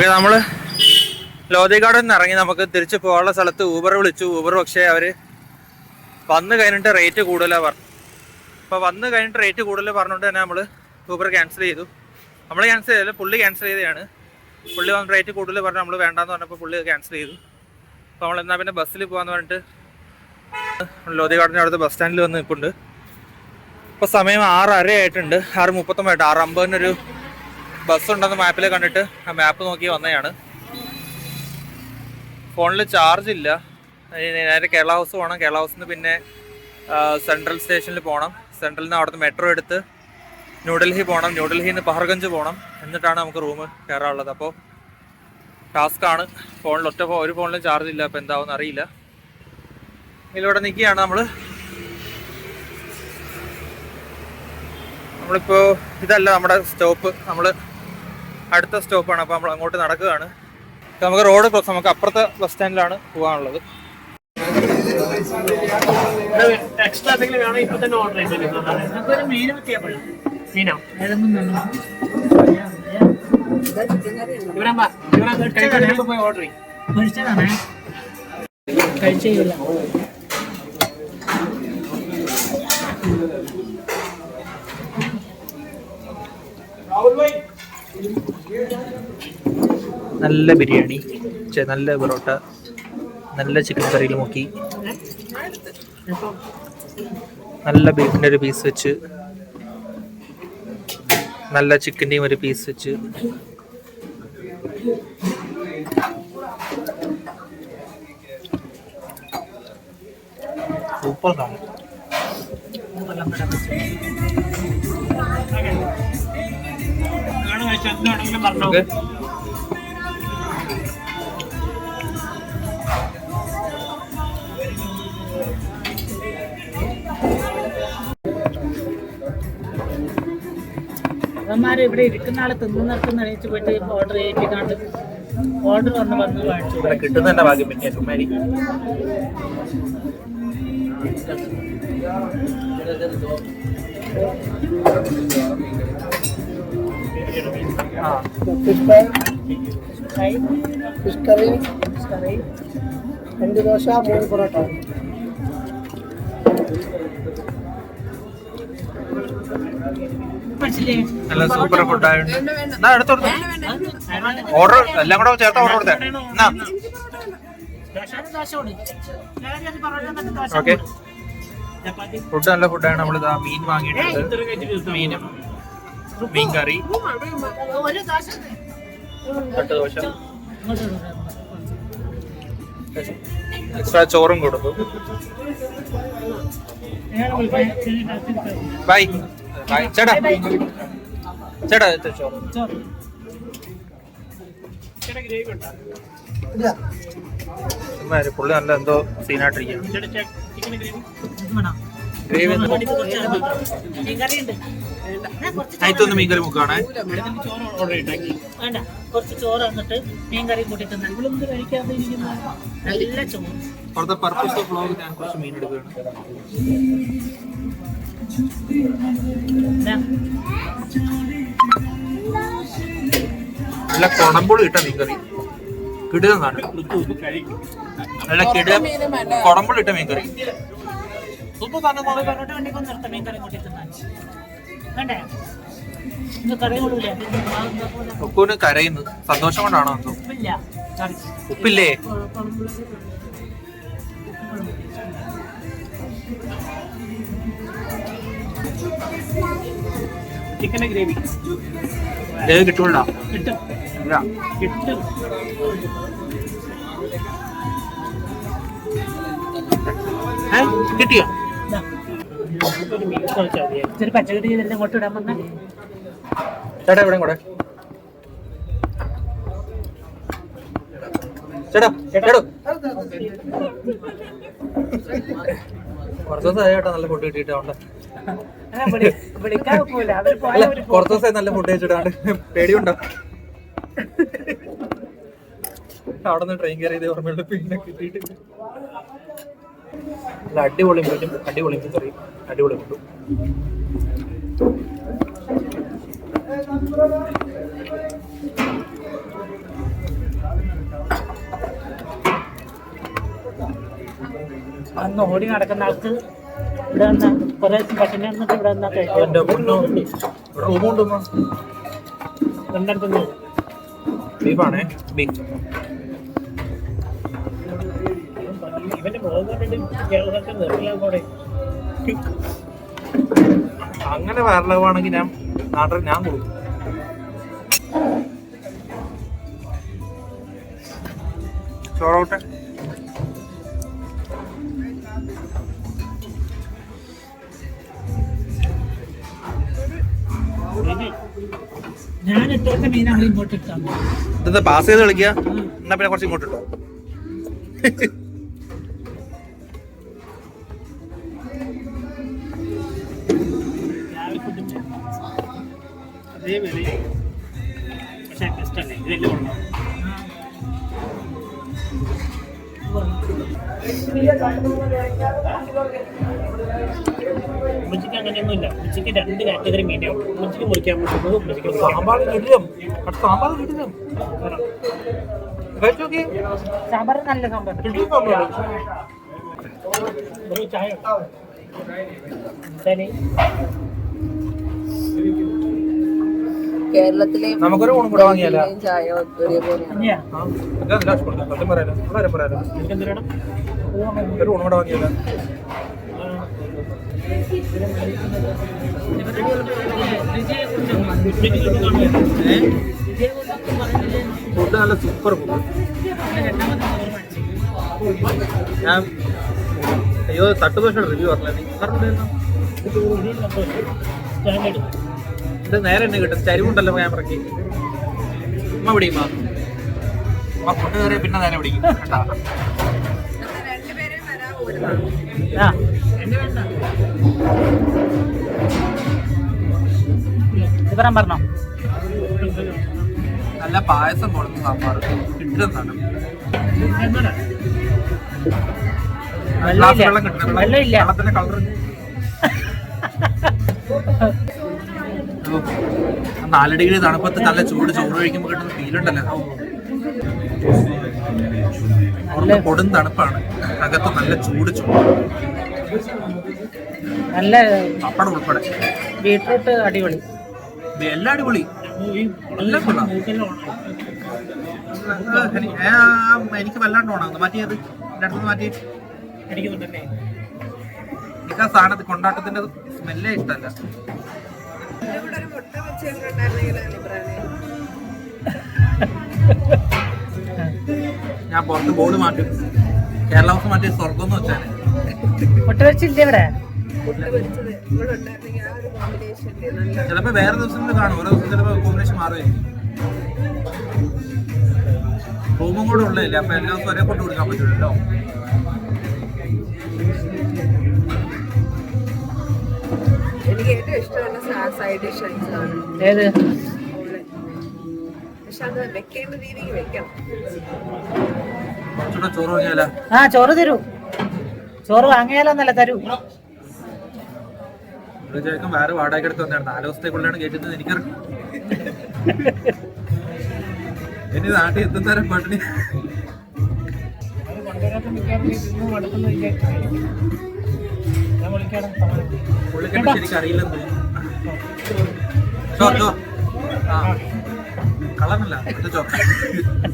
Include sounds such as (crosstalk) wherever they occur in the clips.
Okay Lodhi ലോധികാടിൽ നിന്ന് ഇറങ്ങി നമുക്ക് തിരിച്ച് പോകാനുള്ള സ്ഥലത്ത് ഊബർ വിളിച്ചു. ഊബർ പക്ഷേ അവർ വന്ന് കഴിഞ്ഞിട്ട് റേറ്റ് കൂടുതലാണ് പറഞ്ഞു അപ്പോൾ വന്ന് കഴിഞ്ഞിട്ട് റേറ്റ് കൂടുതൽ പറഞ്ഞുകൊണ്ട് തന്നെ നമ്മൾ ഊബർ ക്യാൻസൽ ചെയ്തു. നമ്മൾ ക്യാൻസൽ ചെയ്തില്ല പുള്ളി ക്യാൻസൽ ചെയ്തതാണ് പുള്ളി വന്ന് റേറ്റ് കൂടുതൽ പറഞ്ഞു നമ്മൾ വേണ്ടാന്ന് പറഞ്ഞപ്പോൾ പുള്ളി ക്യാൻസൽ ചെയ്തു. അപ്പോൾ നമ്മൾ എന്നാൽ പിന്നെ ബസ്സിൽ പോകാന്ന് പറഞ്ഞിട്ട് ലോധികാടിന്റെ അടുത്ത് ബസ് സ്റ്റാൻഡിൽ വന്ന് നിൽപ്പുണ്ട്. ഇപ്പോൾ സമയം ആറ് അര ആയിട്ടുണ്ട്. ആറ് മുപ്പത്തൊമ്പതായിട്ട് ആറ് അമ്പതിനൊരു ബസ് ഉണ്ടെന്ന് മാപ്പിൽ കണ്ടിട്ട് ആ മാപ്പ് നോക്കി വന്നതാണ് ഫോണിൽ ചാർജ് ഇല്ല. നേരെ കേരള ഹൗസ് പോകണം കേരള ഹൗസിൽ നിന്ന് പിന്നെ സെൻട്രൽ സ്റ്റേഷനിൽ പോകണം സെൻട്രലിൽ നിന്ന് അവിടുന്ന് മെട്രോ എടുത്ത് ന്യൂഡൽഹി പോകണം ന്യൂഡൽഹിയിൽ നിന്ന് പഹർഗഞ്ച് പോകണം എന്നിട്ടാണ് നമുക്ക് റൂം കയറാനുള്ളത് അപ്പോൾ ടാസ്ക്കാണ് ഫോണിൽ ഒറ്റ ഒരു ഫോണിലും ചാർജ് ഇല്ല. അപ്പോൾ എന്താവും അറിയില്ല. ഇതിലൂടെ നിൽക്കുകയാണ് നമ്മൾ നമ്മളിപ്പോൾ ഇതല്ല നമ്മുടെ സ്റ്റോപ്പ് നമ്മൾ അടുത്ത സ്റ്റോപ്പാണ്. അപ്പോൾ നമ്മൾ അങ്ങോട്ട് നടക്കുകയാണ്. നമുക്ക് റോഡ് ക്രോസ് നമുക്ക് അപ്പുറത്തെ ബസ് സ്റ്റാൻഡിലാണ് പോകാനുള്ളത്. എക്സ്ട്രാ എന്തെങ്കിലും വേണം? ഇപ്പൊ തന്നെ ഓർഡർ ചെയ്തു മീൻ മീനോ? പോയി ഓർഡർ ചെയ്യും. കഴിച്ചില്ല നല്ല ബിരിയാണി നല്ല പൊറോട്ട നല്ല ചിക്കൻ കറിയിൽ മുക്കി നല്ല ബീഫിന്റെ ഒരു പീസ് വെച്ച് നല്ല ചിക്കന്റെയും ഒരു പീസ് വെച്ച്. സൂപ്പർ കാണും ഓക്കെ. അവന്മാര് ഇവിടെ ഇരിക്കുന്ന ആളെ തിന്നു നിർത്തുന്ന എണീച്ച് പോയിട്ട് ഓർഡർ ചെയ്യിപ്പിക്കാണ്ട് ഓർഡർ വന്ന് വന്ന് വാങ്ങിച്ചു. ഇവിടെ കിട്ടുന്നതിന്റെ ഭാഗ്യം ഫിഷ് കറി ഫിഷ് കറി രണ്ട് ദോശ മൂന്ന് പൊറോട്ട പഠിച്ചില്ലേ നല്ല സൂപ്പർ ഫുഡ് എന്നാ എടുത്തു ഓർഡർ എല്ലാം കൂടെ ചേർത്ത് ഓർഡർ കൊടുത്തേ. എന്നാ. ഓക്കെ ഫുഡ് നല്ല ഫുഡാണ് നമ്മൾ ഇതാ മീൻ വാങ്ങിയിട്ടുണ്ട്. മീനും മീൻ കറി. ഒരു ദോശ എക്സ്ട്രാ ചോറും. ബൈ ബൈ ചേട്ടാ. ചേട്ടാ ഇത് ചോറ് ചോറ്. ഇല്ല. ചുമ്മാ ഇരി, പുള്ളി നല്ല എന്തോ സീനായിട്ടിരിക്കുകയാണ്. Chicken gravy? അതിത്തൊന്ന് മീൻകറി മുക്കാണ്. വേണ്ട കുറച്ച് ചോറ് വന്നിട്ട് മീൻകറി കൂട്ടി തിന്നാൻ ഇവളൊന്നും കഴിക്കാതെ നല്ല ചോറ്. For the purpose of vlog ഞാൻ കുറച്ച് മീൻ എടുക്കുകയാണ്. നല്ല കൊടമ്പുളി ഇട്ട മീൻകറി കിടുന്നതാണ് നല്ല കിട കൊടമ്പുളി ഇട്ട മീൻകറി ഉപ്പ് നിർത്താം മീൻകറി കൂട്ടി തിന്നാൻ. വേണ്ടേ? ഉപ്പൂന് കരയുന്നു. സന്തോഷം കൊണ്ടാണോ ഉപ്പില്ല. കറി ഉപ്പില്ലേ ചിക്കൻ ഗ്രേവി ഏത് കിട്ടൂല കിട്ടും. കിട്ടും കിട്ടിയോ. ഇച്ചിരി പച്ചക്കറി ഇടാൻ ചേട്ടാ ഇവിടെ കൂടെ. ചേട്ടാ ചേട്ടോ കുറച്ച് ദിവസമായി ചേട്ടാ നല്ല ഫുഡ് കിട്ടിയിട്ടുണ്ട് കുറച്ച് ദിവസമായി നല്ല ഫുഡ് കഴിച്ചിട്ടാണ്ട് പേടിയുണ്ടോ? അവിടെ നിന്ന് ട്രെയിൻ കയറിയത് ഓർമ്മയുള്ള പിന്നെ കിട്ടിയിട്ട്. നല്ല അടിപൊളി മീറ്റും അടിപൊളി മീൻ അടിപൊളി ഫുഡും അന്ന് ഓടി നടക്കുന്ന ആൾക്ക് ഇവിടെ വന്ന കുറെ ഭക്ഷണം എന്നിട്ട് ഇവിടെ വന്നാ കഴിക്കും എന്റെ പൊന്നോ റൂം കൊണ്ടുവന്നോ രണ്ടിടത്തുനിന്ന് ബീഫാണേ? ബീഫ്. ഇവന്റെ മുഖം കണ്ടിട്ട് കേരളത്തിൽ നിർത്തില്ല കൂടെ. അങ്ങനെ വയറിളവാണെങ്കിൽ ഞാൻ നാട്ടിൽ ഞാൻ കൊടുക്കും. ചോറോട്ടെ. ഞാൻ ഇട്ടോട്ട് മീനാണ് ഇങ്ങോട്ട് ഇട്ടാ ഇതെന്താ പാസ് ചെയ്ത് കളിക്കുക എന്നാ പിന്നെ കുറച്ച് ഇങ്ങോട്ട് ഇട്ടോ. അങ്ങനെയൊന്നുമില്ല. ഉച്ചയ്ക്ക് രണ്ട് കാറ്റഗറി മീനേ ഉള്ളൂ. ഉമ്മച്ചിക്ക് മുറിക്കാൻ പറ്റുന്നത് സാമ്പാർ സാമ്പാർ സാമ്പാർ നല്ല സാമ്പാർ ചായ ശരി. കേരളത്തിലെ നമുക്കൊരു ഊണും കൂടെ വാങ്ങിയാലോ? ചായ ഒരേപോലെയാണ്. ഒരു ഊണും കൂടെ വാങ്ങിയാലോ? ഫുഡ് നല്ല സൂപ്പർ ഫുഡ് ഞാൻ അയ്യോ തട്ടുദോശയുടെ റിവ്യൂ പറഞ്ഞില്ല? സ്റ്റാൻഡേർഡ് ഇത് നേരെ തന്നെ കിട്ടും. ചരിവുണ്ടല്ലോ ക്യാമറയ്ക്ക്. ഉമ്മ പിടിയുമ്മ ഉമ്മ ഫുഡ് കയറി പിന്നെ നേരെ പിടിക്കും. കേട്ടാ? ആ. വിവരം പറഞ്ഞോ. നല്ല പായസം കൊടുത്ത സാമ്പാർ കിട്ടുന്നതാണ്. വെള്ളത്തിന്റെ കളർ (laughs) നാല് ഡിഗ്രി തണുപ്പത്ത് നല്ല ചൂട്. ചോറ് കഴിക്കുമ്പോൾ കിട്ടുന്ന ഫീലുണ്ടല്ലോ കൊടും തണുപ്പാണ്. അകത്ത് നല്ല ചൂട് ചോറ് നല്ല പപ്പടം ഉൾപ്പെടെ. ബീട്രൂട്ട് അടിപൊളി. എല്ലാം അടിപൊളി. എല്ലാം കൊള്ളാം. എനിക്ക് വല്ലാണ്ട് ഓണാ മാറ്റിയത് അടുത്ത് മാറ്റി. അടിക്കുന്നുണ്ടല്ലേ? എനിക്ക് ആ സാധനത്തിൽ കൊണ്ടാട്ടത്തിന്റെ സ്മെല്ലേ ഇഷ്ടമല്ല. ഞാൻ പുറത്ത് ബോർഡ് മാറ്റും. കേരള ഹൗസ് മാറ്റി സ്വർഗം എന്ന് വെച്ചാൽ മുട്ട വെച്ചില്ലേ ഇവിടെ. ചിലപ്പോ വേറെ ദിവസങ്ങളിൽ കാണും. ഓരോ ദിവസം ചിലപ്പോ കോമ്പിനേഷൻ മാറുമായിരിക്കും. റൂമും കൂടെ ഉള്ളതല്ലേ? അപ്പൊ എല്ലാ ദിവസവും ഒരേ കൊണ്ട് കൊടുക്കാൻ പറ്റുള്ളൂ എനിക്ക് ഏറ്റവും ഇഷ്ടമുള്ള സൈഡ് ഡിഷ് ആണ്. ഏത്? പക്ഷെ അത് വെക്കേണ്ട രീതിക്ക് വെക്കണം. കുറച്ചുകൂടെ ചോറ് വാങ്ങിയാലോ? ആ ചോറ് തരൂ. ചോറ് വാങ്ങിയാലോന്നല്ല തരൂ. ഇവിടെ ചേക്കും വേറെ വാടക എടുത്ത് വന്നതാണ്. നാല് ദിവസത്തേക്കുള്ളിലാണ് കേട്ടിരുന്നത് എനിക്കറിയാം. ഇനി നാട്ടിൽ എത്തുന്നേരം പട്ടിണി പുള്ളിക്കെട്ട് ശരിക്കും അറിയില്ലെന്ന് ചോ ചോ ആ. കളറല്ല. ചോ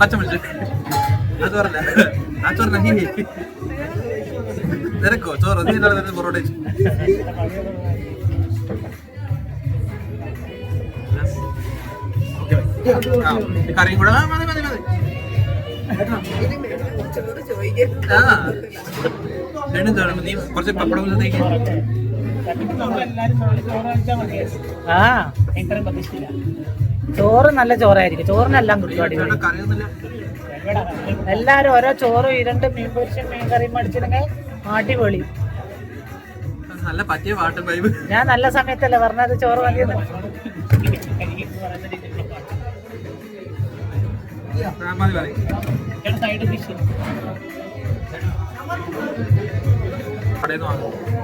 പച്ച വിളിച്ചു ആ ചോറല്ല ആ ചോറ് നഹി ചോറ് നീ പൊറോട്ട കറിയും കൂടെ മതി മതി മതി ആ ചോറ് നല്ല ചോറായിരിക്കും ചോറിനെല്ലാം കിട്ടും എല്ലാരും ഓരോ ചോറും ഇരണ്ട് രണ്ട് മീൻ പൊരിച്ചും മീൻ കറിയും മേടിച്ചിട്ടുണ്ടെങ്കിൽ അടിപൊളി നല്ല പറ്റിയ പാട്ട് ഞാൻ നല്ല സമയത്തല്ലേ പറഞ്ഞത് ചോറ് മതിയെന്ന്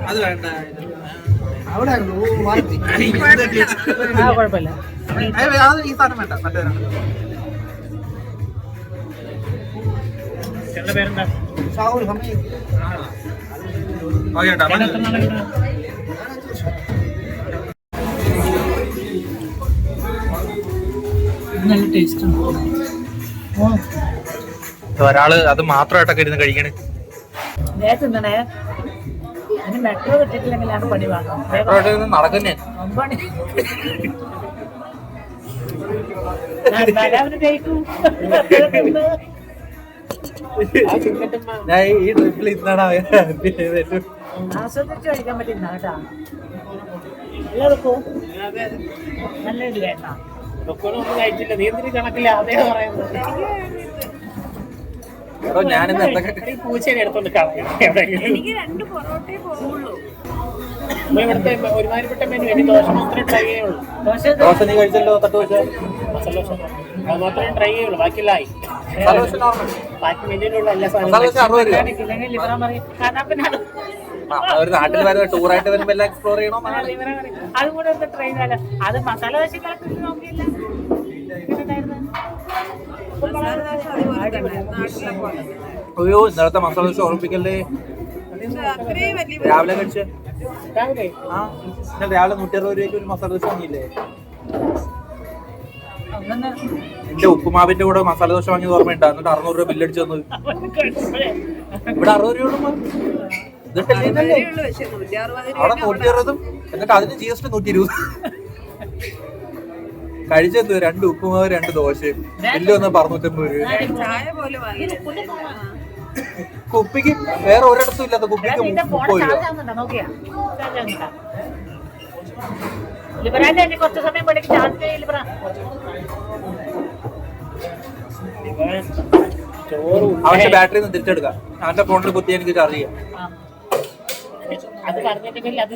അത് വേണ്ട അവിടെ കുഴപ്പമില്ല ഈ സാധനം വേണ്ട മറ്റേ രണ്ട്. ചേട്ടന്റെ പേരെന്താ ഷാവുൽ ഹമീദ് ഓക്കെ നല്ല ടേസ്റ്റ് ഉണ്ട് ഒരാൾ അത് മാത്രമായിട്ടൊക്കെ ഇരുന്ന് കഴിക്കണേ. തിന്നണേ മെട്രോ കിട്ടിയിട്ടില്ലെങ്കിലാണ് പണി നടക്കുന്നേ. ഞാൻ ഈ ട്രിപ്പിൽ ഇന്നാണ് ആസ്വദിച്ച് കഴിക്കാൻ പറ്റുന്ന കേട്ടാ. എല്ലാവർക്കും. നല്ല ഡൊക്കോനും ഒന്നും കഴിച്ചില്ല നീ എന്തിനു കണക്കില്ല അതേ പറയുന്നത്? ഞാനിന്ന് എന്തൊക്കെ പൂച്ചേനെ എടുത്തോണ്ട് എനിക്ക് രണ്ട് പൊറോട്ടയെ പോകുള്ളൂ ഇവിടുത്തെ ഒരുമാതിരിപ്പെട്ട മെനു ഇനി ദോശ മാത്രമേ ട്രൈ ചെയ്യുള്ളൂ. ദോശ ദോശ നീ കഴിച്ചല്ലോ തട്ട് ദോശ? മസാല ദോശ അത് മാത്രമേ ട്രൈ ചെയ്യുള്ളൂ ബാക്കിയെല്ലാം ആയി മസാല നോർമൽ ബാക്കി മെനുവിലുള്ള എല്ലാ സാധനങ്ങളും ഒരു നാട്ടിൽ വരുന്ന ടൂർ ആയിട്ട് വരുമ്പോ എല്ലാം എക്സ്പ്ലോർ ചെയ്യണോ? അതുകൂടെ ഒന്ന് ട്രൈ ചെയ്താലോ. അത് മസാല നോക്കിയില്ല. അയ്യോ ഇന്നലത്തെ മസാല ദോശ ഓർമ്മിപ്പിക്കല്ലേ? വലിയ രാവിലെ കഴിച്ച്? രാവിലെ? ആ ഇന്നലെ രാവിലെ നൂറ്റി അറുപത് രൂപയ്ക്ക് ഒരു മസാല ദോശ വാങ്ങിയില്ലേ? എന്റെ ഉപ്പുമാവിന്റെ കൂടെ മസാല ദോശ വാങ്ങിയത് ഓർമ്മയുണ്ട്? എന്നിട്ട് അറുന്നൂറ് രൂപ ബില്ലടിച്ചു തന്നു അവന് കഴിച്ചപ്പോഴേ. ഇവിടെ അറുപത് രൂപ അവിടെ നൂറ്റി അറുപതും എന്നിട്ട് അതിന് ജി എസ് ടി നൂറ്റി ഇരുപത് കഴിച്ചത് രണ്ട് ഉപ്പുമാവ് രണ്ട് ദോശയും. വലിയ ഒന്ന് പറഞ്ഞൂറ്റമ്പത് രൂപ. ചായ പോലും വാങ്ങിയില്ല കുപ്പിക്ക് വേറെ ഒരിടത്തും ഇല്ലാത്ത കുപ്പിക്ക് മുപ്പത് രൂപ. അവന്റെ ബാറ്ററി ഒന്ന് തിരിച്ചെടുക്കാം. അവന്റെ ഫോണിൽ കുത്തി എനിക്ക് ചാർജ് ചെയ്യാം. അത് പറഞ്ഞിട്ടുണ്ടെങ്കിൽ അത്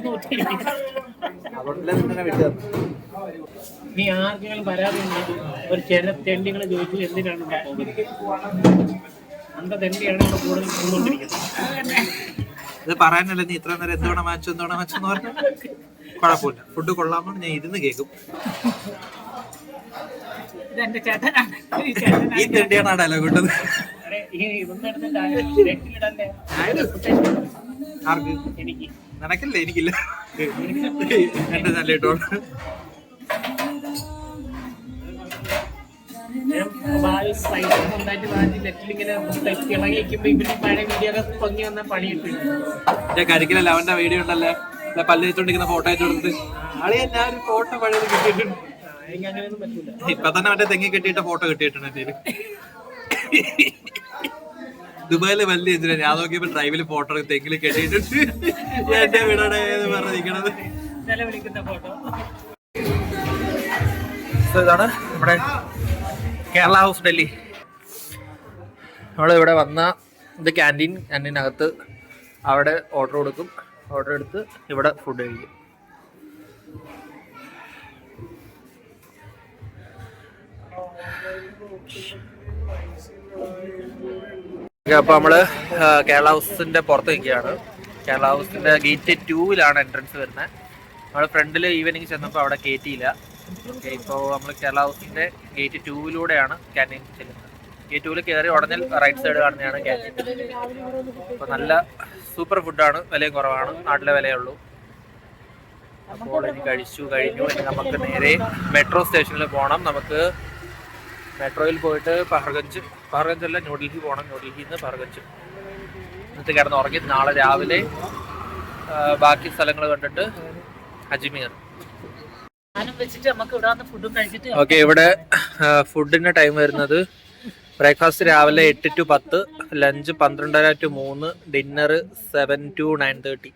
നീ ആർക്കെങ്കിലും പരാതി ഉണ്ടെങ്കിൽ ഒരു ചില തെണ്ടികൾ ചോദിച്ചു എന്തിനാണ് ഇവിടെ പോകുന്നത് അന്ത തെണ്ടിയാണ് ഇവിടെ കൂടുതൽ കൊണ്ടുകൊണ്ടിരിക്കുന്നത് ഇത് പറയാനല്ല നീ ഇത്ര നേരം എന്തോണ മാച്ചു എന്തോണ മാച്ചു എന്ന് പറഞ്ഞു. കുഴപ്പമില്ല. ഫുഡ് കൊള്ളാമോ ഞാൻ ഇരുന്ന് കേക്കും. ഈ തെണ്ടിയാണ് ആ ഡയലോഗ് ഇട്ടത്? ആർക്ക്? എനിക്ക്. നിനക്കല്ലേ എനിക്കില്ല. എന്റെ നല്ല ഇട്ടോ കരിക്കലല്ല വീഡിയോ അവന്റെ വീഡിയോ ഉണ്ടല്ലേ പല്ല് വെച്ചോണ്ടിരിക്കുന്ന ഫോട്ടോ അയച്ചു അളിയാ ഞാൻ ഒരു ഫോട്ടോ പഴയത് കിട്ടിയിട്ടുണ്ട്. ഇപ്പൊ തന്നെ മറ്റേ തെങ്ങി കെട്ടിയിട്ട ഫോട്ടോ കിട്ടിയിട്ടുണ്ട് എന്റെ ദുബായിൽ വലിയ എന്തിനാ ഞാൻ നോക്കിയപ്പോ ഡ്രൈവിൽ ഫോട്ടോ തെങ്ങിൽ കെട്ടിയിട്ടുണ്ട് എന്റെ വീടാണ് എന്ന് പറഞ്ഞിരിക്കണത് ഇതാണ് നമ്മുടെ കേരള ഹൗസ് ഡൽഹി. നമ്മൾ ഇവിടെ വന്ന ഇത് ക്യാന്റീൻ ക്യാന്റീനകത്ത് അവിടെ ഓർഡർ കൊടുക്കും. ഓർഡർ എടുത്ത് ഇവിടെ ഫുഡ് കഴിക്കും. അപ്പോൾ നമ്മൾ കേരള ഹൗസിന്റെ പുറത്ത് നിൽക്കുകയാണ്. കേരള ഹൗസിന്റെ ഗേറ്റ് ടൂവിലാണ് എൻട്രൻസ് വരുന്നത്. നമ്മൾ ഫ്രണ്ടിൽ ഈവനിങ് ചെന്നപ്പോൾ അവിടെ കയറ്റിയില്ല ഓക്കെ ഇപ്പോൾ നമ്മൾ കേരള ഹൗസിന്റെ ഗേറ്റ് ടൂവിലൂടെയാണ് ക്യാന്റീൻ ചെല്ലുന്നത്. ഗേറ്റ് ടൂവിൽ കയറി ഉടനെ റൈറ്റ് സൈഡ് കാണുന്നതാണ് ക്യാന്റീൻ അപ്പോൾ നല്ല സൂപ്പർ ഫുഡാണ് വിലയും കുറവാണ്. നാട്ടിലെ വിലയേ ഉള്ളൂ. അപ്പോൾ ഇനി കഴിച്ചു കഴിഞ്ഞു. ഇനി നമുക്ക് നേരെ മെട്രോ സ്റ്റേഷനിൽ പോകണം നമുക്ക് മെട്രോയിൽ പോയിട്ട് പഹർഗഞ്ച് പഹർഗഞ്ച് അല്ല ന്യൂഡൽഹി പോകണം ന്യൂഡൽഹിയിൽ നിന്ന് പഹർഗഞ്ച് എന്നിട്ട് കിടന്ന് ഉറങ്ങി. നാളെ രാവിലെ ബാക്കി സ്ഥലങ്ങൾ കണ്ടിട്ട് അജ്മീർ. ഓക്കെ ഇവിടെ ഫുഡിന്റെ ടൈം വരുന്നത് ബ്രേക്ക്ഫാസ്റ്റ് രാവിലെ എട്ട് ടു പത്ത് ലഞ്ച് പന്ത്രണ്ടര ടു മൂന്ന് dinner seven to nine thirty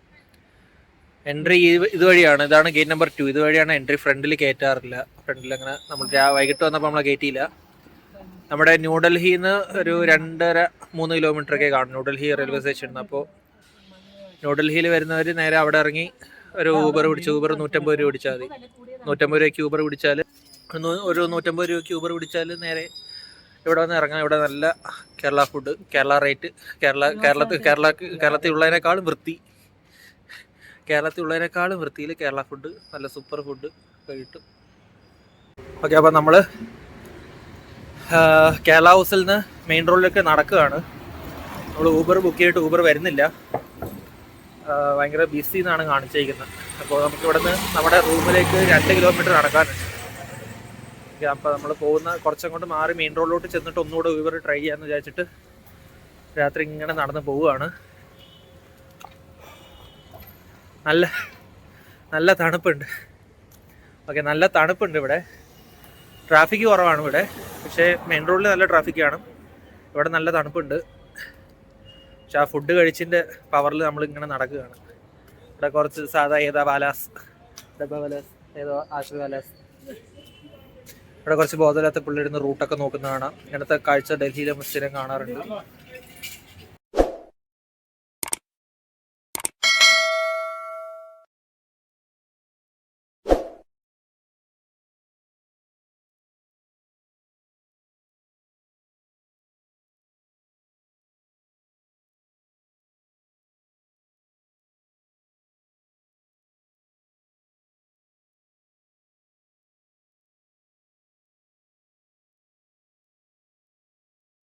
entry ഇതുവഴിയാണ് ഇതാണ് ഗേറ്റ് നമ്പർ ടു ഇതുവഴിയാണ് എൻട്രി ഫ്രണ്ടിൽ കയറ്റാറില്ല ഫ്രണ്ടിൽ അങ്ങനെ നമ്മൾ വൈകിട്ട് വന്നപ്പോൾ നമ്മളെ കയറ്റിയില്ല നമ്മുടെ ന്യൂഡൽഹിയിൽ നിന്ന് ഒരു രണ്ടര മൂന്ന് കിലോമീറ്റർ ഒക്കെ കാണും. ന്യൂഡൽഹി റെയിൽവേ സ്റ്റേഷൻ അപ്പോൾ ന്യൂഡൽഹിയിൽ വരുന്നവർ നേരെ അവിടെ ഇറങ്ങി ഒരു ഊബർ പിടിച്ച് ഊബർ നൂറ്റമ്പത് രൂപ പിടിച്ചാൽ മതി. നൂറ്റമ്പത് രൂപയ്ക്ക് ഊബർ പിടിച്ചാൽ ഒരു നൂറ്റമ്പത് രൂപയ്ക്ക് ഊബർ പിടിച്ചാൽ നേരെ ഇവിടെ വന്ന് ഇറങ്ങാം. ഇവിടെ നല്ല കേരള ഫുഡ് കേരള റേറ്റ് കേരള കേരളത്തിൽ കേരള കേരളത്തിൽ ഉള്ളതിനേക്കാളും വൃത്തി. കേരളത്തിൽ ഉള്ളതിനേക്കാളും വൃത്തിയിൽ കേരള ഫുഡ് നല്ല സൂപ്പർ ഫുഡ് കിട്ടും. ഓക്കെ അപ്പം നമ്മൾ കേരള ഹൗസിൽ നിന്ന് മെയിൻ റോഡിലേക്ക് നടക്കുകയാണ്. നമ്മൾ ഊബർ ബുക്ക് ചെയ്തിട്ട് ഊബർ വരുന്നില്ല. ഭയങ്കര ബിസി എന്നാണ് കാണിച്ചിരിക്കുന്നത്. അപ്പോൾ നമുക്ക് ഇവിടെ നിന്ന് നമ്മുടെ റൂമിലേക്ക് രണ്ട് കിലോമീറ്റർ നടക്കാനുണ്ട്. അപ്പോൾ നമ്മൾ പോകുന്ന കുറച്ചങ്ങോട്ട് മാറി മെയിൻ റോഡിലോട്ട് ചെന്നിട്ട് ഒന്നുകൂടെ ഊബർ ട്രൈ ചെയ്യാമെന്ന് വിചാരിച്ചിട്ട് രാത്രി ഇങ്ങനെ നടന്ന് പോവുകയാണ്. നല്ല നല്ല തണുപ്പുണ്ട്. ഓക്കെ നല്ല തണുപ്പുണ്ട് ഇവിടെ. ട്രാഫിക് കുറവാണ് ഇവിടെ. പക്ഷേ മെയിൻ റോഡിൽ നല്ല ട്രാഫിക്കാണ് ഇവിടെ നല്ല തണുപ്പുണ്ട്. പക്ഷെ ആ ഫുഡ് കഴിച്ചിന്റെ പവറിൽ നമ്മൾ ഇങ്ങനെ നടക്കുകയാണ്. ഇവിടെ കുറച്ച് സാധാ ഏതാ ബാലാസ് ഡബ ബാലാസ് ഏതോ ആശ്ര ബാലാസ് ഇവിടെ കുറച്ച് ബോധമില്ലാത്ത പിള്ളേരുന്ന് റൂട്ടൊക്കെ നോക്കുന്ന കാണാം ഇങ്ങനത്തെ കാഴ്ച ഡൽഹിയിലെ സ്ഥിരം കാണാറുണ്ട്.